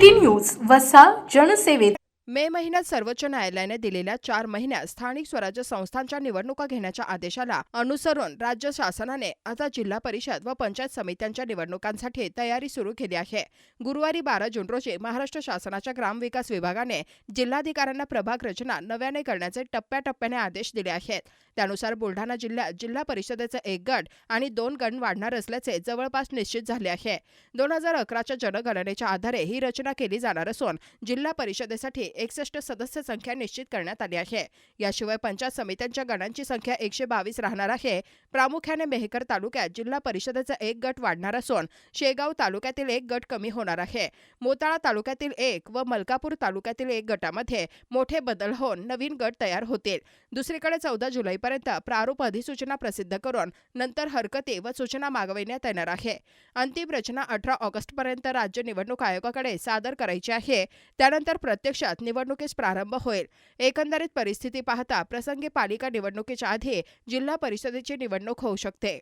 City news वसा जनसेवेत. मे महिन्यात सर्वोच्च न्यायालयाने दिलेल्या चार महिन्यात स्थानिक स्वराज्य संस्थांच्या निवडणुका घेण्याच्या आदेशाला अनुसरून राज्य शासनाने आता जिल्हा परिषद व पंचायत समित्यांच्या निवडणुकांसाठी तयारी सुरू केली आहे. गुरुवारी बारा जून रोजी महाराष्ट्र शासनाच्या ग्रामविकास विभागाने जिल्हाधिकाऱ्यांना प्रभाग रचना नव्याने करण्याचे टप्प्याटप्प्याने आदेश दिले आहेत. त्यानुसार बुलढाणा जिल्ह्यात जिल्हा परिषदेचा एक गट आणि दोन गण वाढणार असल्याचे जवळपास निश्चित झाले आहे. दोन हजार अकराच्या जनगणनेच्या आधारे ही रचना केली जाणार असून जिल्हा परिषदेसाठी एकसष्ट सदस्य संख्या निश्चित करण्यात आली आहे. याशिवाय पंचायत समित्यांच्या गणांची संख्या एकशे बावीस राहणार आहे. प्रामुख्याने मेहकर तालुक्यात जिल्हा परिषदेचा एक गट वाढणार असून शेगाव तालुक्यातील एक गट कमी होणार आहे. मोताळा तालुक्यातील एक व मलकापूर तालुक्यातील एक गटामध्ये मोठे बदल होऊन नवीन गट तयार होतील. दुसरीकडे चौदा जुलैपर्यंत प्रारूप अधिसूचना प्रसिद्ध करून नंतर हरकती व सूचना मागविण्यात येणार आहे. अंतिम रचना अठरा ऑगस्टपर्यंत राज्य निवडणूक आयोगाकडे सादर करायची आहे. त्यानंतर प्रत्यक्षात निवडणुकीस प्रारंभ होईल. एकंदरीत परिस्थिती पाहता प्रसंगी पालिका निवडणुकीच्या आधी जिल्हा परिषदेची निवडणूक होऊ शकते.